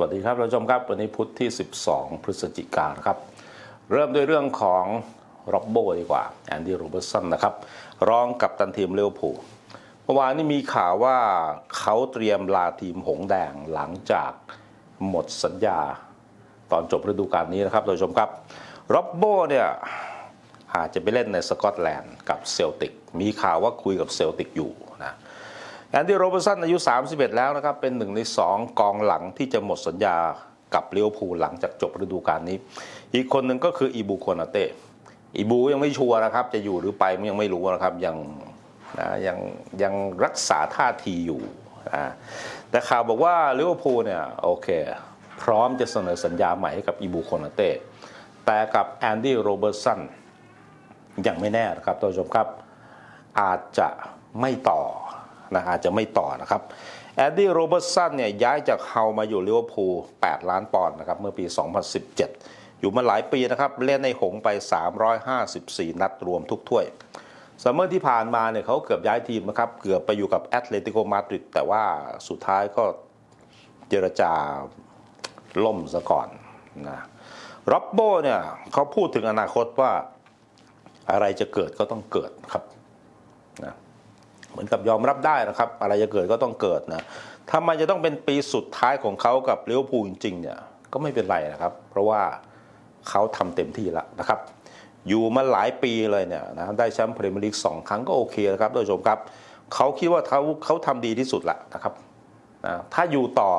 วัสดีครับท่านผู้ชมครับ วันนี้พุธที่ 12 พฤศจิกายนครับ เริ่มด้วยเรื่องของร็อบโบดีกว่าแอนดี้โรเบิร์ตสันนะครับ รองกับตันทีมเลี้ยวผูเมื่อวานนี้มีข่าวว่าเขาเตรียมลาทีมหงแดงหลังจากหมดสัญญา ตอนจบฤดูกาลนี้นะครับท่านผู้ชมครับร็อบโบเนี่ยอาจจะไปเล่นในสกอตแลนด์กับเซลติก มีข่าวว่าคุยกับเซลติกอยู่นะ แอนดี้โรเบร์สันอายุ 31 แล้วนะครับ เป็นหนึ่งใน 2 กองหลังที่จะหมดสัญญากับเลี้ยวภูหลังจากจบฤดูกาลนี้ อีกคนหนึ่งก็คืออีบูโคนาเต้อีบูยังไม่ชัวร์นะครับ จะอยู่หรือไปยังไม่รู้นะครับ ยังนะยังยังรักษาท่าทีอยู่นะแต่ข่าวบอกว่าเลิเวอร์พูลเนี่ยโอเค พร้อมจะเสนอสัญญาใหม่ให้กับอีบูโคนาเต้แต่กับแอนดี้โรเบิร์สันยังไม่แน่นะครับท่านผู้ชมครับ อาจจะไม่ต่อ นะอาจจะไม่ต่อนะครับแอดดี้โรเบิร์ตสันเนี่ยย้ายจากเฮามาอยู่ลิเวอร์พูล8ล้านปอนด์นะครับเมื่อปี 2017 อยู่มาหลายปีนะครับเล่นในหงไป 354 นัดรวมทุกถ้วยซัมเมอร์ที่ผ่านมาเนี่ยเขาเกือบย้ายทีมนะครับเกือบไปอยู่กับแอตเลติโกมาดริดแต่ว่าสุดท้ายก็เจรจาล่มซะก่อนนะร็อบโบเนี่ยเขาพูดถึงอนาคตว่าอะไรจะเกิดก็ต้องเกิดครับ เหมือนกับยอมรับได้นะครับ อะไรจะเกิดก็ต้องเกิดนะถ้ามันจะต้องเป็นปีสุดท้ายของเขากับเลิเวอร์พูจริงๆเนี่ยก็ไม่เป็นไรนะครับ เพราะว่าเขาทำเต็มที่แล้วนะครับ อยู่มาหลายปีเลยเนี่ยนะได้แชมป์พรีเมียร์ลีกสองครั้งก็โอเคแล้วครับท่านผู้ชมครับเขาคิดว่าเขาเขาทำดีที่สุดละนะครับนะถ้าอยู่ต่อ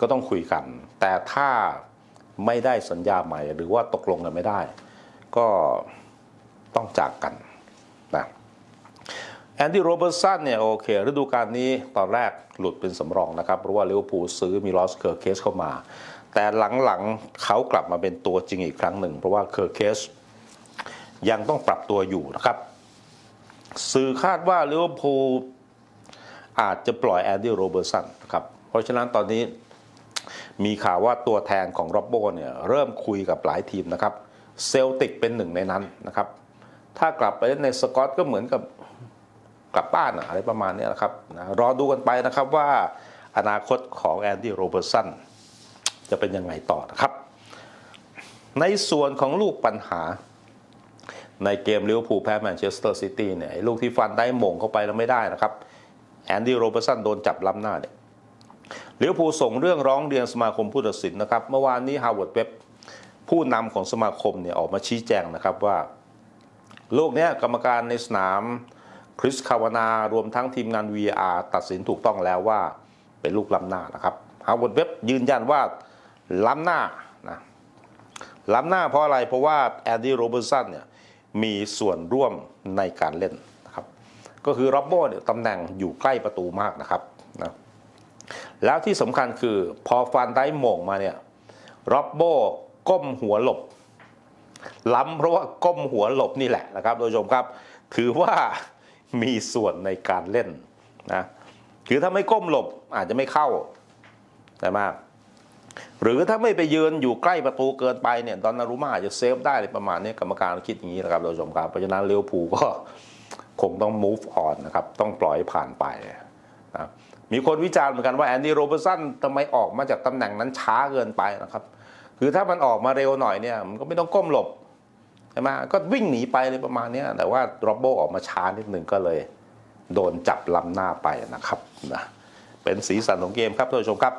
ก็ต้องคุยกัน แต่ถ้าไม่ได้สัญญาใหม่ หรือว่าตกลงกันไม่ได้ ก็ต้องจากกัน อนดี้โรเบิร์สันเนี่ยโอเคฤดูกาลนี้ตอนแรกหลุดเป็นสำรองนะครับ เพราะว่าลิเวอร์พูลซื้อมิลอสเคอร์เคสเข้ามา แต่หลังๆเขากลับมาเป็นตัวจริงอีกครั้งหนึ่ง เพราะว่าเคอร์เคสยังต้องปรับตัวอยู่นะครับ สื่อคาดว่าลิเวอร์พูลอาจจะปล่อยแอนดี้โรเบิร์สันนะครับเพราะฉะนั้นตอนนี้มีข่าวว่าตัวแทนของร็อบโบเนี่ยเริ่มคุยกับหลายทีมนะครับเซลติกเป็นหนึ่งในนั้นนะครับ ถ้ากลับไปเล่นในสกอตก็เหมือนกับ กลับบ้านอะไรประมาณนี้นะครับนะรอดูกันไปนะครับว่าอนาคตของแอนดี้โรเบิร์สันจะเป็นยังไงต่อนะครับ ในส่วนของลูกปัญหา ในเกมลิเวอร์พูลแพ้แมนเชสเตอร์ซิตี้เนี่ยลูกที่ฟันได้หม่งเข้าไปแล้วไม่ได้นะครับแอนดี้โรเบิร์สันโดนจับล้ำหน้าเนี่ยลิเวอร์พูลส่งเรื่องร้องเรียนสมาคมผู้ตัดสินนะครับ เมื่อวานนี้ฮาวเวิร์ดเว็บผู้นำของสมาคมเนี่ยออกมาชี้แจงนะครับว่า ลูกเนี้ยกรรมการในสนาม คริสคาวานารวมทั้งทีมงาน VR ตัดสินถูกต้องแล้วว่าเป็นลูกล้ำหน้านะครับฮาวเวิร์ดเว็บยืนยันว่าล้ำหน้านะล้ำหน้าเพราะอะไรเพราะว่าแอนดี้โรเบิร์ตสันเนี่ยมีส่วนร่วมในการเล่นนะครับก็คือร็อบโบเนี่ยตำแหน่งอยู่ใกล้ประตูมากนะครับนะแล้วที่สำคัญคือพอฟันได้โหม่งมาเนี่ยร็อบโบก้มหัวหลบ ล้ำเพราะว่าก้มหัวหลบนี่แหละนะครับโดยชมครับ ถือว่า มีส่วนในการเล่นนะคือถ้าไม่ก้มหลบอาจจะไม่เข้าแต่มากหรือถ้าไม่ไปยืนอยู่ใกล้ประตูเกินไปเนี่ยดอนนารุมาอาจจะเซฟได้อะไรประมาณนี้กรรมการคิดอย่างนี้นะครับโดยชมครับเพราะฉะนั้นเลี้ยวภูก็คงต้อง move on นะครับ ต้องปล่อยผ่านไปนะมีคนวิจารณ์เหมือนกันว่าแอนดี้โรเบอร์สันทำไมออกมาจากตำแหน่งนั้นช้าเกินไปนะครับ คือถ้ามันออกมาเร็วหน่อยเนี่ยมันก็ไม่ต้องก้มหลบ ใช่ไหมก็วิ่งหนีไปเลยประมาณนี้แต่ว่าโรบโบออกมาช้านิดหนึ่งก็เลย โดนจับลำหน้าไปนะครับนะเป็นสีสันของเกมครับท่านผู้ชมครับ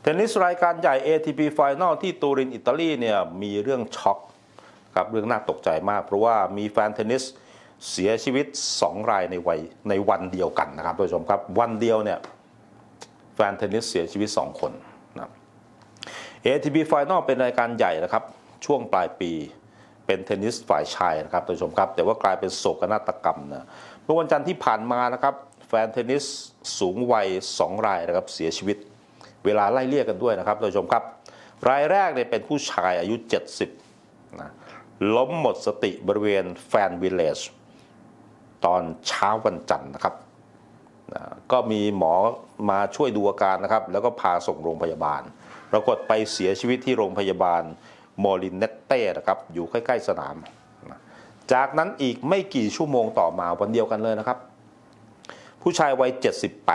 เทนนิสรายการใหญ่ ATP Final ที่ตูรินอิตาลีเนี่ยมีเรื่องช็อกครับเรื่องน่าตกใจมาก เพราะว่ามีแฟนเทนนิสเสียชีวิต 2 รายในวัยในวันเดียวกันนะครับท่านผู้ชมครับวันเดียวเนี่ยแฟนเทนนิสเสียชีวิต 2 คนนะ ATP Final เป็นรายการใหญ่นะครับ ช่วงปลายปี เป็นเทนนิสฝ่ายชายนะครับท่านผู้ชมครับ แต่ว่ากลายเป็นโศกนาฏกรรมนะเมื่อวันจันทร์ที่ผ่านมานะครับแฟนเทนนิสสูงวัย 2 รายนะครับเสียชีวิต เวลาไล่เลี่ยกันด้วยนะครับท่านผู้ชมครับ รายแรกเนี่ยเป็นผู้ชายอายุ 70นะล้มหมดสติบริเวณแฟนวิลเลจตอนเช้าวันจันทร์นะครับนะก็มีหมอมาช่วยดูอาการนะครับ แล้วก็พาส่งโรงพยาบาล ปรากฏไปเสียชีวิตที่โรงพยาบาล มอรินเนตเต้นะครับอยู่ใกล้ๆสนาม จากนั้นอีกไม่กี่ชั่วโมงต่อมาวันเดียวกันเลยนะครับ ผู้ชายวัย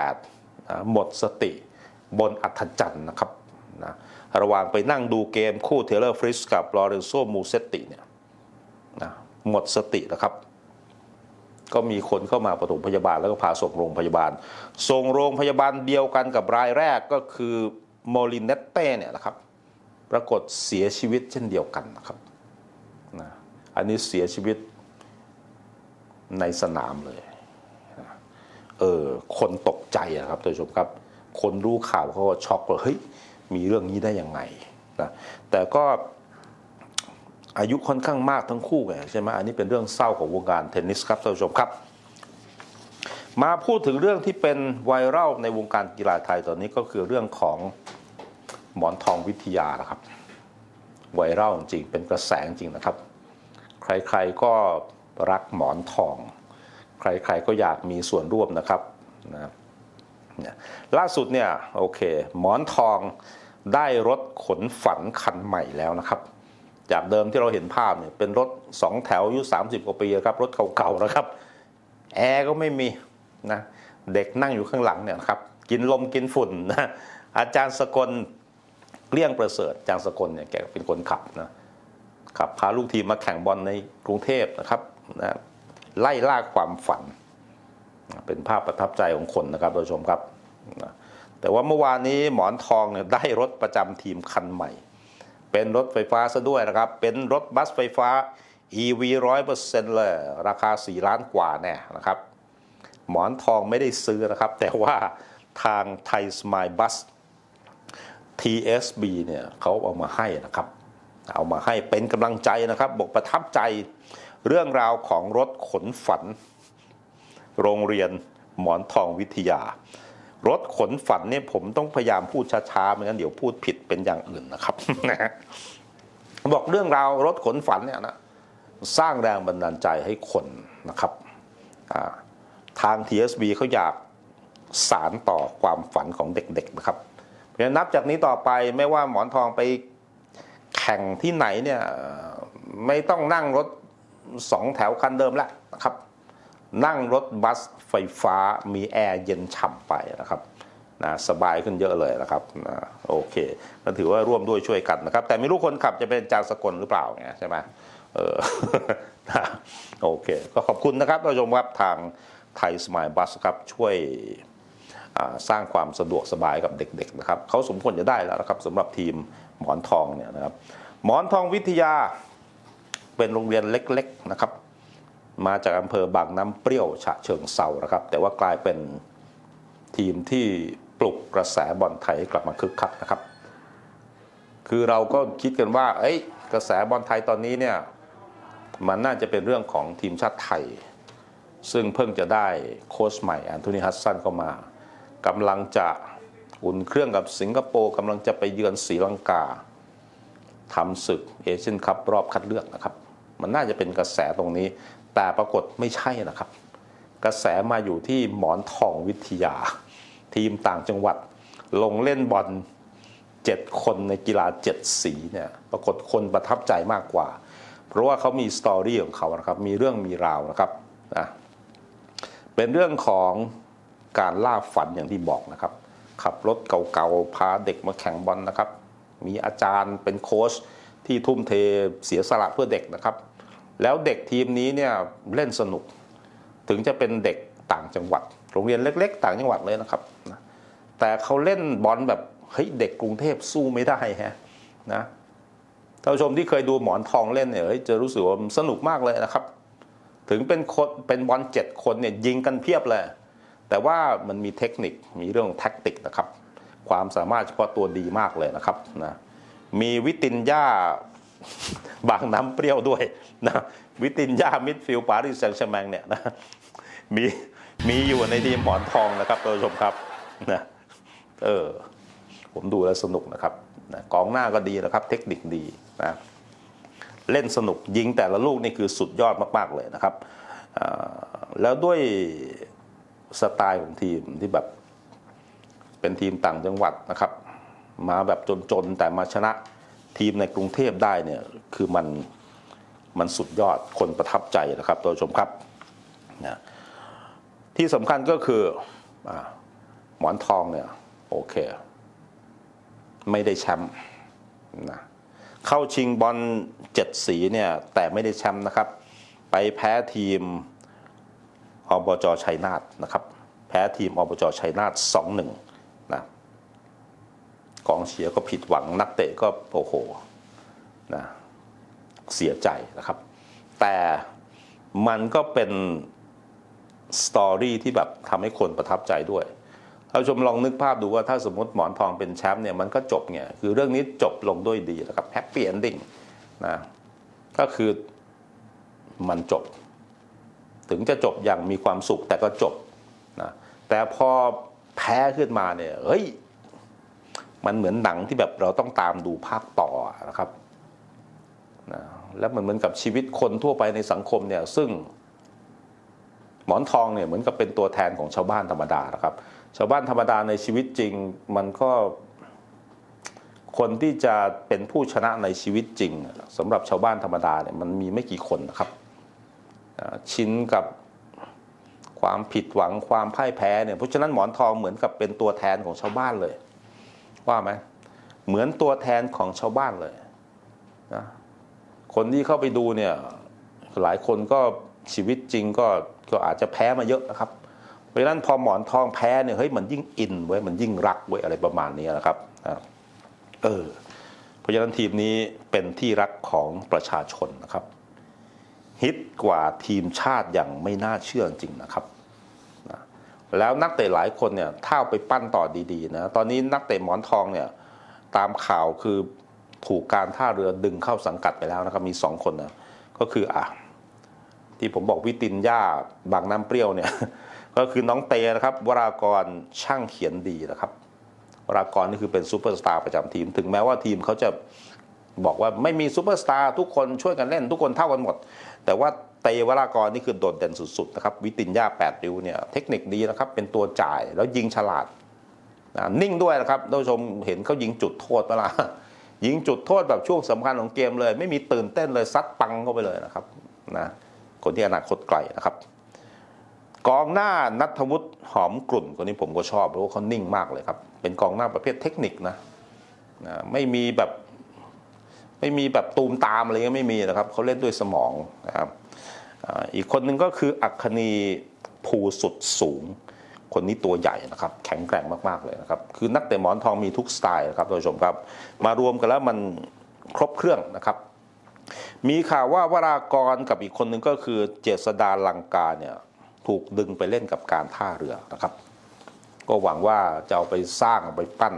78นะหมดสติบนอัธจันทร์นะครับนะระหว่างไปนั่งดูเกมคู่เทเลอร์ฟริสกับลอเรนโซมูเซตติเนี่ยนะหมดสตินะครับ ก็มีคนเข้ามาปฐมพยาบาลแล้วก็พาส่งโรงพยาบาล ส่งโรงพยาบาลเดียวกันกับรายแรกก็คือโมลินเนตเต้เนี่ยนะครับ ปรากฏเสียชีวิตเช่นเดียวกันนะครับนะอันนี้เสียชีวิตในสนามเลยนะเออคนตกใจอะครับท่านผู้ชมครับ คนรู้ข่าวเขาก็ช็อกเลยเฮ้ยมีเรื่องนี้ได้ยังไงนะแต่ก็อายุค่อนข้างมากทั้งคู่ไงใช่ไหมอันนี้เป็นเรื่องเศร้าของวงการเทนนิสครับท่านผู้ชมครับ มาพูดถึงเรื่องที่เป็นไวรัลในวงการกีฬาไทยตอนนี้ก็คือเรื่องของ หมอนทองวิทยานะครับไวรัลจริงเป็นกระแสจริงนะครับ ใครๆก็รักหมอนทอง ใครๆก็อยากมีส่วนร่วมนะครับนะเนี่ยล่าสุดเนี่ยโอเคหมอนทองได้รถขนฝันคันใหม่แล้วนะครับ จากเดิมที่เราเห็นภาพเนี่ยเป็นรถสองแถวอายุ 30 กว่าปีครับรถเก่าๆนะครับแอร์ก็ไม่มีนะเด็กนั่งอยู่ข้างหลังเนี่ยนะครับกินลมกินฝุ่นนะอาจารย์สกล เกลี้ยงประเสริฐจารย์สกลเนี่ยแกเป็นคนขับนะขับพาลูกทีมมาแข่งบอลในกรุงเทพนะครับนะไล่ล่าความฝัน เป็นภาพประทับใจของคนนะครับท่านผู้ชมครับนะแต่ว่าเมื่อวานนี้หมอนทองเนี่ยได้รถประจำทีมคันใหม่ เป็นรถไฟฟ้าซะด้วยนะครับ เป็นรถบัสไฟฟ้า EV ร้อยเปอร์เซ็นต์เลย ราคา 4 ล้านกว่าแน่นะครับ หมอนทองไม่ได้ซื้อนะครับ แต่ว่าทางไทยสมายบัส TSB เนี่ยเขาเอามาให้นะครับ เอามาให้เป็นกำลังใจนะครับ บอกประทับใจเรื่องราวของรถขนฝัน โรงเรียนหมอนทองวิทยา รถขนฝันเนี่ยผมต้องพยายามพูดช้าๆไม่งั้นเดี๋ยวพูดผิดเป็นอย่างอื่นนะครับนะฮะบอกเรื่องราวรถขนฝันเนี่ยนะสร้างแรงบันดาลใจให้คนนะครับทาง TSB เขาอยากสารต่อความฝันของเด็กๆนะครับ เพราะนับจากนี้ต่อไปไม่ว่าหมอนทองไปแข่งที่ไหนเนี่ยไม่ต้องนั่งรถสองแถวคันเดิมแล้วนะครับ นั่งรถบัสไฟฟ้ามีแอร์เย็นฉ่ำไปนะครับนะสบายขึ้นเยอะเลยนะครับนะโอเคก็ถือว่าร่วมด้วยช่วยกันนะครับ แต่ไม่รู้คนขับจะเป็นจางสกลหรือเปล่าไงใช่ไหมเออนะโอเค ก็ขอบคุณนะครับท่านผู้ชมครับทางไทยสมายบัสครับช่วย สร้างความสะดวกสบายกับเด็กๆนะครับเขาสมควรจะได้แล้วนะครับสำหรับทีมหมอนทองเนี่ยนะครับหมอนทองวิทยาเป็นโรงเรียนเล็กๆนะครับ มาจากอำเภอบางน้ำเปรี้ยวฉะเชิงเซานะครับ แต่ว่ากลายเป็นทีมที่ปลุกกระแสบอลไทยให้กลับมาคึกคักนะครับ คือเราก็คิดกันว่า เอ้ยกระแสบอลไทยตอนนี้เนี่ยมันน่าจะเป็นเรื่องของทีมชาติไทย ซึ่งเพิ่งจะได้โค้ชใหม่แอนโทนีฮัสซันเข้ามา กำลังจะอุ่นเครื่องกับสิงคโปร์กำลังจะไปเยือนศรีลังกาทำศึกเอเชียนคัพรอบคัดเลือกนะครับ มันน่าจะเป็นกระแสตรงนี้ แต่ปรากฏไม่ใช่นะครับ กระแสมาอยู่ที่หมอนทองวิทยา ทีมต่างจังหวัด ลงเล่นบอลเจ็ดคนในกีฬาเจ็ดสีเนี่ยปรากฏคนประทับใจมากกว่า เพราะว่าเขามีสตอรี่ของเขานะครับ มีเรื่องมีราวนะครับนะเป็นเรื่องของ การล่าฝันอย่างที่บอกนะครับ ขับรถเก่าๆ พาเด็กมาแข่งบอลนะครับ มีอาจารย์เป็นโค้ชที่ทุ่มเทเสียสละเพื่อเด็กนะครับ แล้วเด็กทีมนี้เนี่ยเล่นสนุก ถึงจะเป็นเด็กต่างจังหวัด โรงเรียนเล็ก ๆ ต่างจังหวัดเลยนะครับ แต่เขาเล่นบอลแบบเฮ้ยเด็กกรุงเทพสู้ไม่ได้ฮะนะท่านผู้ชมที่เคยดูหมอนทองเล่นเนี่ยเฮ้ยจะรู้สึกว่าสนุกมากเลยนะครับ ถึงเป็นคนเป็นบอลเจ็ดคนเนี่ยยิงกันเพียบเลย แต่ว่ามันมีเทคนิคมีเรื่องแท็กติกนะครับ ความสามารถเฉพาะตัวดีมากเลยนะครับนะมีวิตินย่าบางน้ำเปรี้ยวด้วยนะวิตินย่ามิดฟิลปารีสแซงต์แชร์แมงเนี่ยนะมีมีอยู่ในทีมหมอนทองนะครับท่านผู้ชมครับนะเออผมดูแล้วสนุกนะครับนะกองหน้าก็ดีนะครับ เทคนิคดีนะเล่นสนุกยิงแต่ละลูกนี่คือสุดยอดมาก ๆ เลยนะครับ แล้วด้วย สไตล์ของทีมที่แบบ เป็นทีมต่างจังหวัดนะครับ มาแบบจนๆแต่มาชนะทีมในกรุงเทพได้เนี่ยคือมันมันสุดยอดคนประทับใจนะครับท่านผู้ชมครับนะที่สำคัญก็คืออหมอนทองเนี่ยโอเค ไม่ได้แชมป์นะเข้าชิงบอลเจ็ดสีเนี่ยแต่ไม่ได้แชมป์นะครับ ไปแพ้ทีม อบจชัยนาทนะครับ แพ้ทีมอบจชัยนาทสองหนึ่งนะกองเชียร์ก็ผิดหวังนักเตะก็โอ้โหนะเสียใจนะครับ แต่มันก็เป็นสตอรี่ที่แบบทำให้คนประทับใจด้วยท่านผู้ชมลองนึกภาพดูว่าถ้าสมมติหมอนทองเป็นแชมป์เนี่ยมันก็จบเนี่ยคือเรื่องนี้จบลงด้วยดีนะครับแฮปปี้เอนดิ้งนะก็คือมันจบ ถึงจะจบอย่างมีความสุขแต่ก็จบนะแต่พอแพ้ขึ้นมาเนี่ยเฮ้ยมันเหมือนหนังที่แบบเราต้องตามดูภาคต่อนะครับนะแล้วมันเหมือนกับชีวิตคนทั่วไปในสังคมเนี่ยซึ่งหมอนทองเนี่ยเหมือนกับเป็นตัวแทนของชาวบ้านธรรมดานะครับ ชาวบ้านธรรมดาในชีวิตจริง มันก็คนที่จะเป็นผู้ชนะในชีวิตจริงสำหรับชาวบ้านธรรมดาเนี่ยมันมีไม่กี่คนนะครับ ชินกับความผิดหวังความพ่ายแพ้เนี่ยเพราะฉะนั้นหมอนทองเหมือนกับเป็นตัวแทนของชาวบ้านเลย ว่าไหมเหมือนตัวแทนของชาวบ้านเลยนะคนที่เข้าไปดูเนี่ยหลายคนก็ชีวิตจริงก็ก็อาจจะแพ้มาเยอะนะครับ เพราะฉะนั้นพอหมอนทองแพ้เนี่ยเฮ้ยมันยิ่งอินเว้ยมันยิ่งรักเว้ยอะไรประมาณนี้นะครับเออเพราะฉะนั้นทีมนี้เป็นที่รักของประชาชนนะครับ ฮิตกว่าทีมชาติอย่างไม่น่าเชื่อจริงนะครับ แล้วนักเตะหลายคนเนี่ยถ้าไปปั้นต่อดีๆนะ ตอนนี้นักเตะหมอนทองเนี่ยตามข่าวคือถูกการท่าเรือดึงเข้าสังกัดไปแล้วนะครับมีสองคนนะก็คืออะที่ผมบอกวิตินย่าบางน้ำเปรี้ยวเนี่ยก็คือน้องเตนะครับวรากรช่างเขียนดีนะครับวรากรนี่คือเป็นซูเปอร์สตาร์ประจำทีม ถึงแม้ว่าทีมเขาจะ บอกว่าไม่มีซูเปอร์สตาร์ทุกคนช่วยกันเล่นทุกคนเท่ากันหมด แต่ว่าเตวรากรนี่คือโดดเด่นสุดๆนะครับวิตินยาแปดริ้วเนี่ยเทคนิคดีนะครับเป็นตัวจ่ายแล้วยิงฉลาดนะนิ่งด้วยนะครับท่านผู้ชมเห็นเขายิงจุดโทษเวลายิงจุดโทษแบบช่วงสำคัญของเกมเลย ไม่มีตื่นเต้นเลยซัดปังเข้าไปเลยนะครับนะคนที่อนาคตไกลนะครับ กองหน้านัทวุฒิหอมกลุ่นคนนี้ผมก็ชอบเพราะว่าเขานิ่งมากเลยครับเป็นกองหน้าประเภทเทคนิคนะนะไม่มีแบบ ไม่มีแบบตูมตามอะไรเงี้ยไม่มีนะครับเขาเล่นด้วยสมองนะครับอีกคนหนึ่งก็คืออัคคีภูสุดสูง คนนี้ตัวใหญ่นะครับ แข็งแกร่งมากๆเลยนะครับ คือนักเตะหมอนทองมีทุกสไตล์นะครับท่านผู้ชมครับ มารวมกันแล้วมันครบเครื่องนะครับ มีข่าวว่าวรากรกับอีกคนหนึ่งก็คือเจษดาลังกาเนี่ยถูกดึงไปเล่นกับการท่าเรือนะครับ ก็หวังว่าจะเอาไปสร้างไปปั้น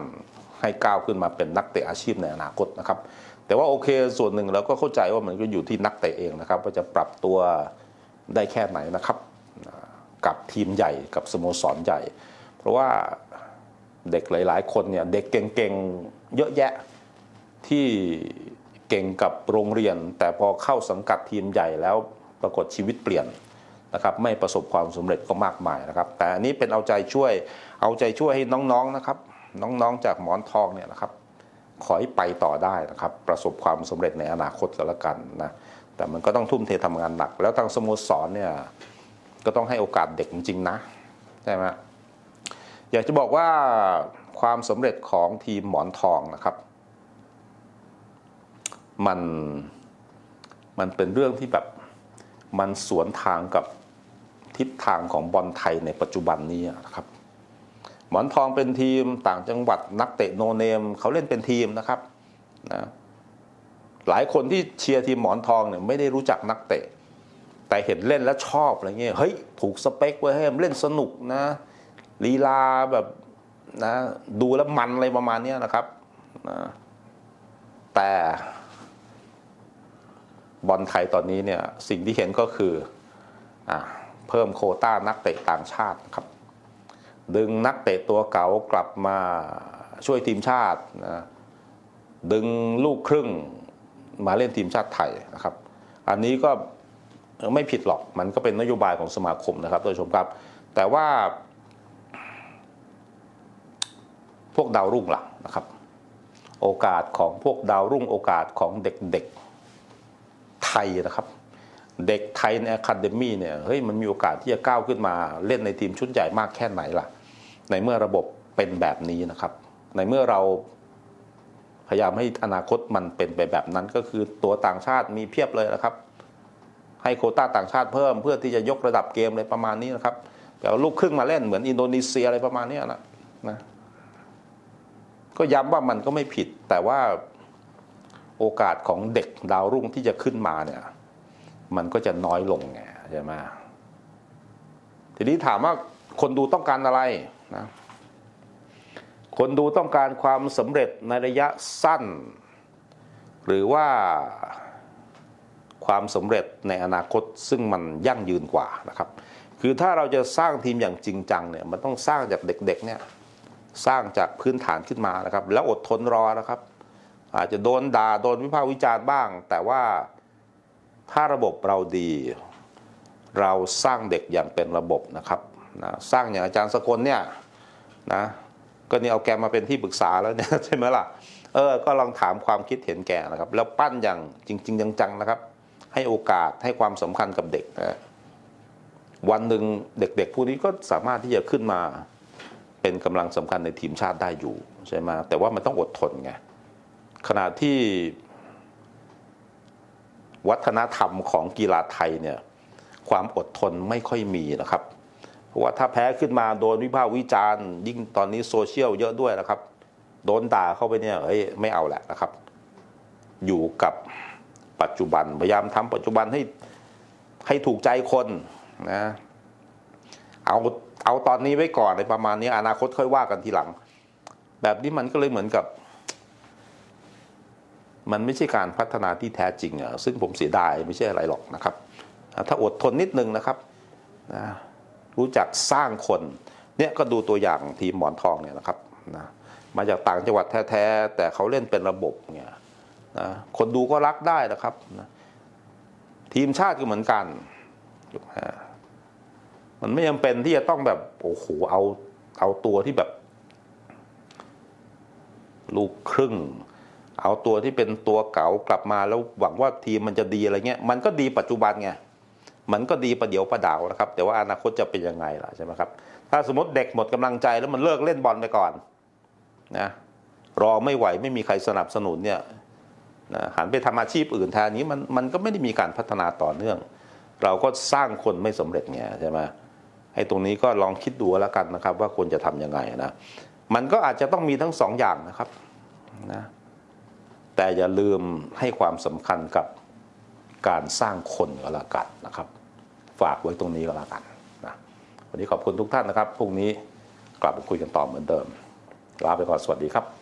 ให้ก้าวขึ้นมาเป็นนักเตะอาชีพในอนาคตนะครับ แต่ว่าโอเคส่วนหนึ่งเราก็เข้าใจว่ามันก็อยู่ที่นักเตะเองนะครับว่าจะปรับตัวได้แค่ไหนนะครับ กับทีมใหญ่กับสโมสรใหญ่ เพราะว่าเด็กหลาย ๆ คนเนี่ยเด็กเก่งๆเยอะแยะที่เก่งกับโรงเรียน แต่พอเข้าสังกัดทีมใหญ่แล้วปรากฏชีวิตเปลี่ยนนะครับไม่ประสบความสำเร็จก็มากมายนะครับ แต่อันนี้เป็นเอาใจช่วยเอาใจช่วยให้น้องๆนะครับ น้องๆจากหมอนทองเนี่ยนะครับ ขอให้ไปต่อได้นะครับ ประสบความสำเร็จในอนาคตก็แล้วกันนะแต่มันก็ต้องทุ่มเททำงานหนัก แล้วทางสโมสรเนี่ยก็ต้องให้โอกาสเด็กจริงๆนะใช่ไหมอยากจะบอกว่าความสำเร็จของทีมหมอนทองนะครับ มันมันเป็นเรื่องที่แบบมันสวนทางกับทิศทางของบอลไทยในปัจจุบันนี้นะครับ หมอนทองเป็นทีมต่างจังหวัดนักเตะโนเนมเขาเล่นเป็นทีมนะครับนะหลายคนที่เชียร์ทีมหมอนทองเนี่ยไม่ได้รู้จักนักเตะ แต่เห็นเล่นแล้วชอบอะไรเงี้ยเฮ้ยถูกสเปคไว้ให้เล่นสนุกนะลีลาแบบนะดูแล้วมันอะไรประมาณนี้นะครับนะแต่บอลไทยตอนนี้เนี่ยสิ่งที่เห็นก็คืออเพิ่มโคต้านักเตะต่างชาติครับ ดึงนักเตะตัวเก่ากลับมาช่วยทีมชาตินะดึงลูกครึ่งมาเล่นทีมชาติไทยนะครับ อันนี้ก็ไม่ผิดหรอกมันก็เป็นนโยบายของสมาคมนะครับท่านผู้ชมครับ แต่ว่า พวกดาวรุ่งล่ะนะครับ โอกาสของพวกดาวรุ่งโอกาสของเด็กๆไทยนะครับ เด็กไทยในอะคาเดมี่เนี่ยเฮ้ยมันมีโอกาสที่จะก้าวขึ้นมาเล่นในทีมชุดใหญ่มากแค่ไหนล่ะ ในเมื่อระบบเป็นแบบนี้นะครับ ในเมื่อเราพยายามให้อนาคตมันเป็นไปแบบนั้นก็คือตัวต่างชาติมีเพียบเลยนะครับ ให้โคต้าต่างชาติเพิ่มเพื่อที่จะยกระดับเกมอะไรประมาณนี้นะครับแบบลูกครึ่งมาเล่นเหมือนอินโดนีเซียอะไรประมาณนี้นะนะก็ย้ำว่ามันก็ไม่ผิด แต่ว่าโอกาสของเด็กดาวรุ่งที่จะขึ้นมาเนี่ย มันก็จะน้อยลงไงใช่ไหมทีนี้ถามว่าคนดูต้องการอะไร นะคนดูต้องการความสำเร็จในระยะสั้น หรือว่าความสำเร็จในอนาคตซึ่งมันยั่งยืนกว่านะครับ คือถ้าเราจะสร้างทีมอย่างจริงจังเนี่ยมันต้องสร้างจากเด็กๆเนี่ยสร้างจากพื้นฐานขึ้นมานะครับ แล้วอดทนรอนะครับ อาจจะโดนด่าโดนวิพากษ์วิจารณ์บ้าง แต่ว่าถ้าระบบเราดี เราสร้างเด็กอย่างเป็นระบบนะครับ นะสร้างอย่างอาจารย์สกลเนี่ยนะก็นี่เอาแกมาเป็นที่ปรึกษาแล้วเนี่ยใช่ไหมล่ะเออก็ลองถามความคิดเห็นแกนะครับ แล้วปั้นอย่างจริงๆจังๆนะครับ ให้โอกาสให้ความสำคัญกับเด็กนะวันหนึ่งเด็กๆผู้นี้ก็สามารถที่จะขึ้นมาเป็นกำลังสำคัญในทีมชาติได้อยู่ใช่ไหมแต่ว่ามันต้องอดทนไงขณะที่วัฒนธรรมของกีฬาไทยเนี่ยความอดทนไม่ค่อยมีนะครับ เพราะว่าถ้าแพ้ขึ้นมาโดนวิพากษ์วิจารณ์ ยิ่งตอนนี้โซเชียลเยอะด้วยนะครับ โดนด่าเข้าไปเนี่ยเฮ้ยไม่เอาแหละนะครับ อยู่กับปัจจุบันพยายามทำปัจจุบันให้ให้ถูกใจคนนะเอาเอาตอนนี้ไว้ก่อนในประมาณนี้อนาคตค่อยว่ากันทีหลัง แบบนี้มันก็เลยเหมือนกับ มันไม่ใช่การพัฒนาที่แท้จริงอะซึ่งผมเสียดายไม่ใช่อะไรหรอกนะครับ ถ้าอดทนนิดนึงนะครับนะ รู้จักสร้างคนเนี่ยก็ดูตัวอย่างทีมหมอนทองเนี่ยนะครับนะมาจากต่างจังหวัดแท้ๆแต่เขาเล่นเป็นระบบเนี่ยนะคนดูก็รักได้นะครับนะทีมชาติก็เหมือนกัน มันไม่จำเป็นที่จะต้องแบบโอ้โหเอาเอาตัวที่แบบ ลูกครึ่ง เอาตัวที่เป็นตัวเก่ากลับมาแล้วหวังว่าทีมมันจะดีอะไรเงี้ยมันก็ดีปัจจุบันไง มันก็ดีประเดี๋ยวประดาวนะครับ แต่ว่าอนาคตจะเป็นยังไงล่ะใช่ไหมครับถ้าสมมติเด็กหมดกำลังใจแล้วมันเลิกเล่นบอลไปก่อนนะรอไม่ไหวไม่มีใครสนับสนุนเนี่ยนะหันไปทำอาชีพอื่นแทนนี้มันมันก็ไม่ได้มีการพัฒนาต่อเนื่อง เราก็สร้างคนไม่สำเร็จไงใช่ไหมให้ตรงนี้ก็ลองคิดดูแล้วกันนะครับ ว่าควรจะทำยังไงนะมันก็อาจจะต้องมีทั้งสองอย่างนะครับนะแต่อย่าลืมให้ความสำคัญกับการสร้างคนก็แล้วกันนะครับ ฝากไว้ตรงนี้ก็แล้วกันนะวันนี้ขอบคุณทุกท่านนะครับพรุ่งนี้กลับมาคุยกันต่อเหมือนเดิมลาไปก่อนสวัสดีครับ